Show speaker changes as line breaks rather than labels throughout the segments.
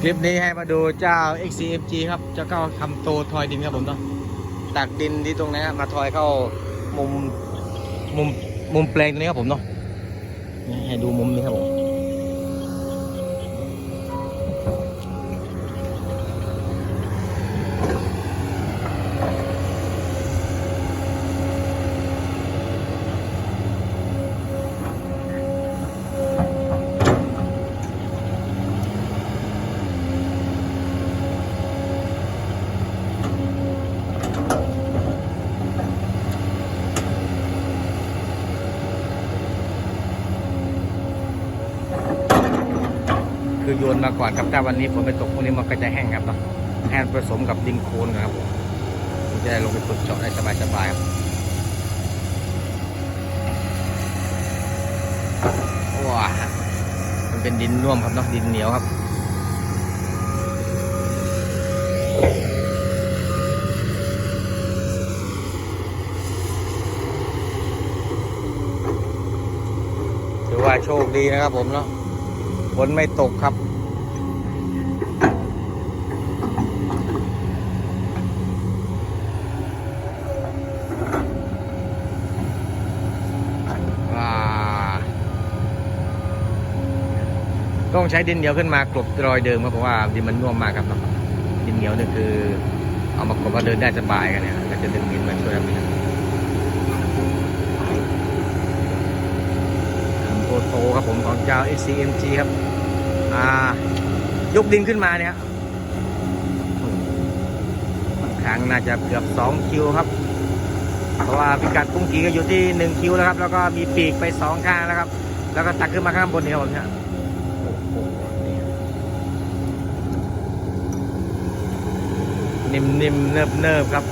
คลิปนี้ให้มาดูเจ้า XCFG ครับเจ้าเข้าทำโตทอยดินครับผมเนาะตักดินที่ตรงนี้มาทอยเข้ามุมมุมมุมแปลงตรงนี้ครับผมเนาะให้ดูมุมนี้ครับผม คือโยนมาก่อนครับถ้าวันนี้ฝนไม่ตกพวกนี้มันก็จะแห้งครับเนาะแห้งผสมกับดินโคลนครับผมจะได้ลงไปขุดเจาะได้สบายๆครับว้ามันเป็นดินน่วมครับเนาะดินเหนียวครับถือว่าโชคดีนะครับผมเนาะ ฝนไม่ตกครับว้าต้องใช้ดินเหนียวขึ้นมากลบรอยเดิมครับเพราะว่าดินมันน่วมมากครับดินเหนียวนี่คือ เอามากลบว่าเดินได้สบายกันเนี่ยก็จะดึงดินมาช่วยครับนี่โตโต ครับผมของเจ้า SCMG ครับ อ่า ยกดินขึ้นมาเนี่ยครั้งน่าจะเกือบ 2 คิวครับ เพราะว่าพิกัดกุ้งกีก็อยู่ที่ 1 คิวแล้วครับ แล้วก็มีปีกไป 2 ข้างแล้วครับ แล้วก็ตักขึ้นมาข้างบนนี่ครับผมเนี่ยนิ่มๆเนิบๆครับ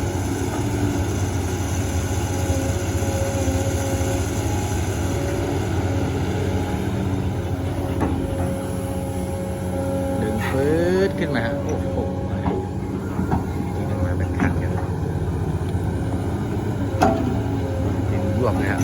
ดึงฟืด ขึ้นมาฮะโอ้โหดึงมาเป็นขันกันดึงยวบเลยครับ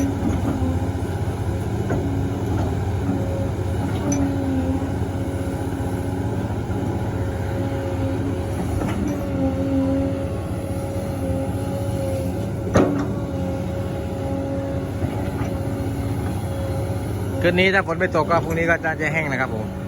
คืนนี้ถ้าฝนไม่ตกก็พรุ่งนี้ก็จะแห้งนะครับผม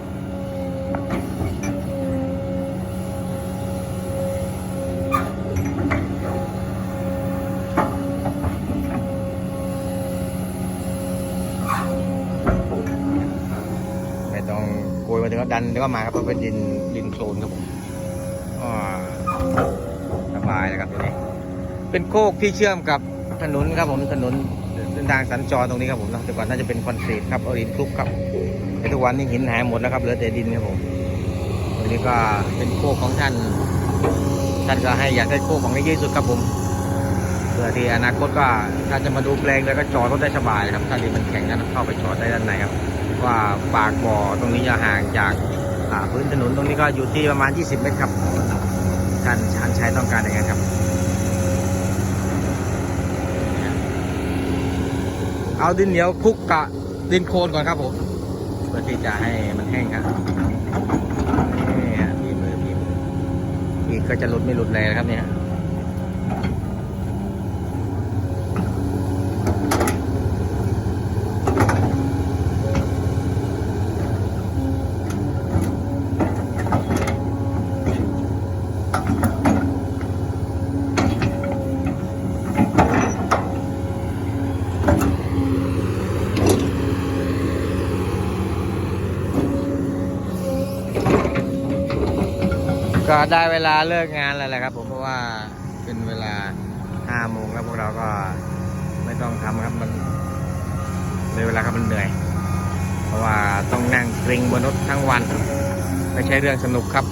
โกยมาถึงก็ดันแล้วก็มาครับเพราะเป็นดินดินโคลนครับผมสบายนะครับตัวนี้ เป็นโคกที่เชื่อมกับถนนครับผมถนนเส้นทางสัญจรตรงนี้ครับผมนะแต่ก่อนน่าจะเป็นคอนกรีตครับเอาดินคลุกครับแต่ทุกวันนี้หินหายหมดแล้วครับเหลือแต่ดินครับผมตรงนี้ก็เป็นโคกของท่าน ท่านก็ให้อยากได้โคกของที่ที่สุดครับผมเพื่อที่อนาคตก็ถ้าจะมาดูแปลงแล้วก็จอดรถได้สบายครับถ้าดินมันแข็งนั้นเข้าไปจอดได้ด้านในครับ ว่าปากบ่อตรงนี้จะห่างจากพื้นถนนตรงนี้ก็อยู่ที่ประมาณ 20 เมตรครับท่านชานชัยต้องการอย่างไงครับ เอาดินเหนียวคลุกกะดินโคลนก่อนครับผมเพื่อที่จะให้มันแห้งครับนี่ฮะพี่มือพี่มืออีกก็จะหลุดไม่หลุดเลยครับเนี่ย ก็ได้เวลาเลิกงานแล้วแหละครับ ผมเพราะว่าเป็นเวลาห้าโมงแล้วพวกเราก็ไม่ต้องทำครับมันเลยเวลาครับมันเหนื่อย เพราะว่าต้องนั่งกรงบนรถทั้งวัน ไม่ใช่เรื่องสนุกครับ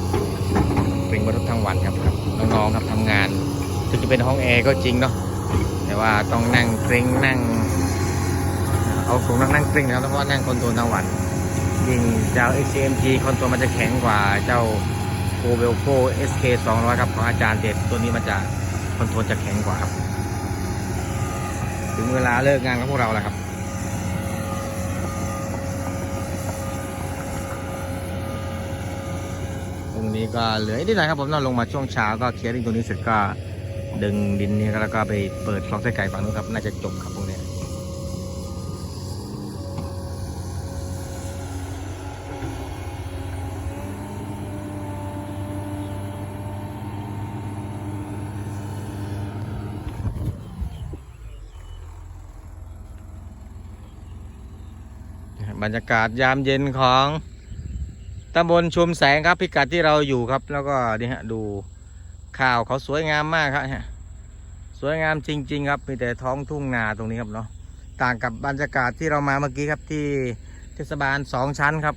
กรงบนรถทั้งวันครับครับน้องๆครับทำงานถึงจะเป็นห้องแอร์ก็จริงเนาะแต่ว่าต้องนั่งกรงนั่งเอาคงนั่งนั่งกรงนะครับเพราะว่านั่งคอนโทรลทั้งวัน ยิ่งเจ้า XCMG คอนโทรลมันจะแข็งกว่าเจ้า โ o เวลโฟ SK 200ครับของอาจารย์เด็ดตัวนี้มันจะคอนโทรลจะแข็งกว่าครับ ถึงเวลาเลิกงานของพวกเราแล้วครับตรงนี้ก็เหลือนิดหน่อยครับผมนอนลงมาช่วงเช้าก็เคลียร์ดินตรงนี้เสร็จก็ดึงดินนี้แล้วก็ไปเปิดคลองไส้ไก่ฝั่งนู้นครับ น่าจะจบครับพว รรยากาศยามเย็นของตำบลชุมแสงครับพิกัดที่เราอยู่ครับ แล้วก็นี่ฮะดูข้าวเขาสวยงามมากครับสวยงามจริง ๆ ครับมีแต่ท้องทุ่งนาตรงนี้ครับเนาะต่างกับบรรยากาศที่เรามาเมื่อกี้ครับที่เทศบาลสองชั้นครับ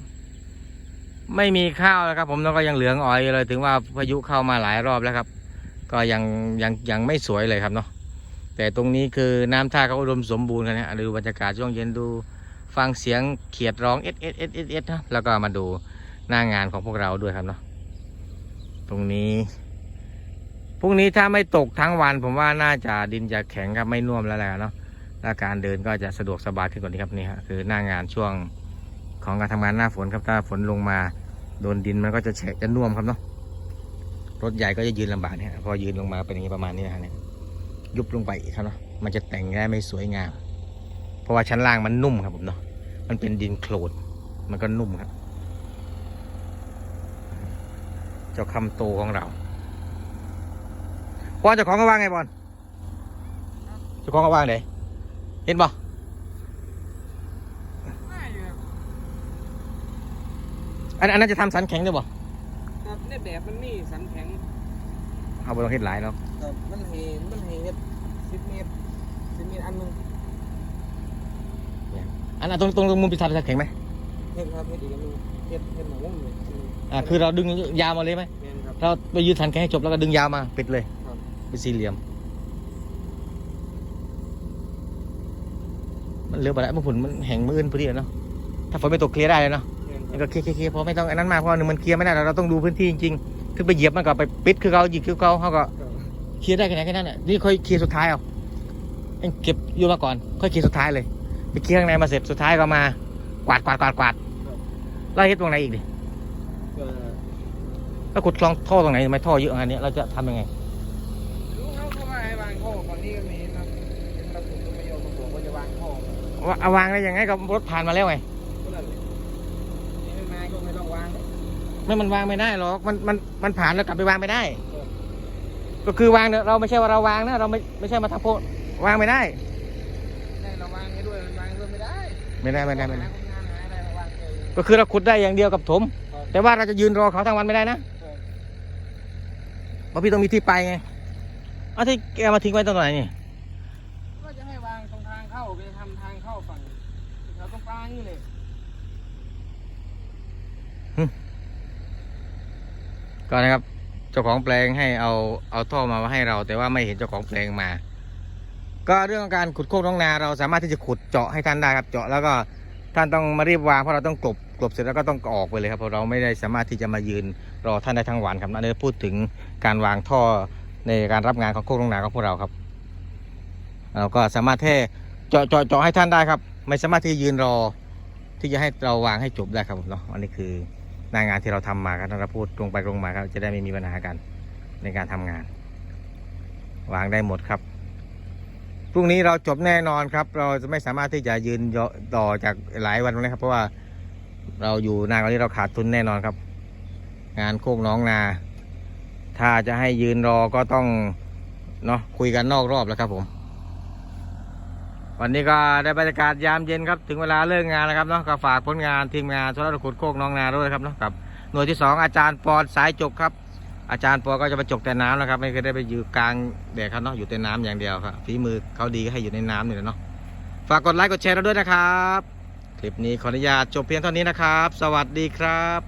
ไม่มีข้าวแล้วครับ ผมแล้วก็ยังเหลืองอ่อยเลย ถึงว่าพายุเข้ามาหลายรอบแล้วครับ ก็ยังยังยังไม่สวยเลยครับเนาะแต่ตรงนี้คือน้ำท่าเขาอุดมสมบูรณ์กันนะฮะดูบรรยากาศช่วงเย็นดู ฟังเสียงเขียดร้องเอสเอสเอสเอสเอสนะแล้วก็มาดูหน้างานของพวกเราด้วยครับเนาะตรงนี้พรุ่งนี้ถ้าไม่ตกทั้งวัน ผมว่าน่าจะดินจะแข็งครับไม่น่วมแล้วแหละเนาะและการเดินก็จะสะดวกสบายขึ้นกว่านี้ครับนี่ฮะคือหน้างานช่วงของการทำงานหน้าฝนครับถ้าฝนลงมาโดนดินมันก็จะแฉะจะน่วมครับเนาะรถใหญ่ก็จะยืนลำบากเนี่ยพอยืนลงมาเป็นอย่างนี้ประมาณนี้นะฮะเนี่ยยุบลงไปอีกครับเนาะมันจะแต่งได้ไม่สวยงาม ราะว่าชั้นล่างมันนุ่มครับผมเนาะมันเป็นดินโคลนมันก็นุ่มครับ เจ้าคำโตของเราบอลเจ้าของก็ว่างไงบอลเจ้าของก็ว่างไหนเห็นบ่
ง่ายอยู่ครับ
อันอันนั้นจะทำสันแข็งด้วยบ่
ครับในแบบมันนี่สันแข็ง
เอาบอลเฮ็ดหลายเนาะ
ครับมันเฮมันเฮเฮ็ดสิบเมตรสิบเมตรอันหนึง
อันนั้นตรงตรงตรงมุมไปทำสันแข็งไหม
เฮ็ดครับเฮ็ดอีกอันหนึงเฮ็ดเฮ็ดหมองมุมเลยอันหนึ่ง
อ่าคือเราดึงยาวมาเลยไหม
แม่นครับ
เราไปยืดสันแข็งให้จบแล้วก็ดึงยาวมาปิดเลย
ครับ
เป็นสี่เหลี่ยม มันเหลือไปแล้วมันผุนมันแห้งมืออื่นพอดีอะเนาะถ้าฝนไม่ตกเคลียร์ได้เลยเนาะ
แม่นค
มัน
รับ
ก็เคลียร์เคลียร์ๆๆพอไม่ต้องอันนั้นมากเพราะหนึ่งมันเคลียร์ไม่ได้เราเราต้องดูพื้นที่จริงๆถึงไปเหยียบมันก็ไปปิดคือเขาหยิบคือเขาเขาก็
ครับ
เคลียร์ได้แค่ไหนแค่นั้นน่ะนี่ค่อยเคลียร์สุดท้ายเอาเอ็งเก็บอยู่มาก่อน ค่อยเคลียร์สุดท้ายเลย ไปเคลียร์ข้างในมาเสร็จสุดท้ายก็มา กวาดกวาดกวาดกวาดไล่เฮ็ดตรงไหนอีกดิ
ก็
แล้วขุดคลองท่อตรงไหนทำไมท่อเยอะขนาดนี้เราจะทำยังไง
รู้เขาเขาว่าให้วางท่อก่อนนี่ก็มีนะครับเห็นเราผมก็ไม่ยอมมาบอกว่าจะวางท่อ
ว่าเอาวางได้ยังไงก็รถผ่านมาแล้วไง
ก็นั่นแหละนี่ไม่มาก็ไม่ต้องวาง
ไม่มันวางไม่ได้หรอกมันมันมันผ่านแล้วกลับไปวางไม่ได้ ก็คือวางเนี่ยเราไม่ใช่ว่าเราวางนะเราไม่ไม่ใช่มาทำโพสวางไม่ได้
ได้เราวางให้ด้วยมันวางด้วยไม่ได้
ไม่ได้ไม่ได้ไม่ได้
หาคนงานหาอะไรมาวางเอง
ก็คือเราขุดได้อย่างเดียวกับถม
ครับ
แต่ว่าเราจะยืนรอเขาทั้งวันไม่ได้นะ
ครับ
เพราะพี่ต้องมีที่ไปไงเอาที่แกมาทิ้งไว้ตรงไหนนี่
ก็จะให้วางตรงทางเข้าไปทำทางเข้าฝั่งเราต้องกลางนี่เลย
ก็นะครับ เจ้าของแปลงให้เอาเอาท่อมาให้เรา แต่ว่าไม่เห็นเจ้าของแปลงมา ก็เรื่องของการขุดโคกน้องนาเราสามารถที่จะขุดเจาะให้ท่านได้ครับเจาะแล้วก็ท่านต้องมารีบวางเพราะเราต้องกลบกลบเสร็จแล้วก็ต้องออกไปเลยครับเพราะเราไม่ได้สามารถที่จะมายืนรอท่านได้ทั้งวันครับนั่นคือพูดถึงการวางท่อในการรับงานของโคกน้องนาของพวกเราครับ เราก็สามารถแค่เจาะเจาะเจาะให้ท่านได้ครับ ไม่สามารถที่จะยืนรอที่จะให้เราวางให้จบได้ครับผมเนาะอันนี้คือหน้างานที่เราทำมาครับเราพูดตรงไปตรงมาครับจะได้ไม่มีปัญหากันในการทำงาน วางได้หมดครับ พรุ่งนี้เราจบแน่นอนครับ เราจะไม่สามารถที่จะยืนยอต่อจากหลายวันนะครับ เพราะว่าเราอยู่นานกว่านี้เราขาดทุนแน่นอนครับ งานโคกน้องนา ถ้าจะให้ยืนรอก็ต้องเนาะคุยกันนอกรอบแล้วครับผม วันนี้ก็ได้บรรยากาศยามเย็นครับ ถึงเวลาเลิกงานแล้วครับเนาะก็ฝากผลงานทีมงานสุรขุดโคกน้องนาด้วยครับเนาะกับหน่วยที่สองอาจารย์ปอนสายจกครับ อาจารย์ปอก็จะไปจกแต่น้ำนะครับ ไม่เคยได้ไปอยู่กลางแดดครับเนาะอยู่แต่น้ำอย่างเดียวครับฝีมือเขาดีก็ให้อยู่ในน้ำนี่แหละเนาะฝากกดไลค์กดแชร์เราด้วยนะครับ คลิปนี้ขออนุญาตจบเพียงเท่านี้นะครับ สวัสดีครับ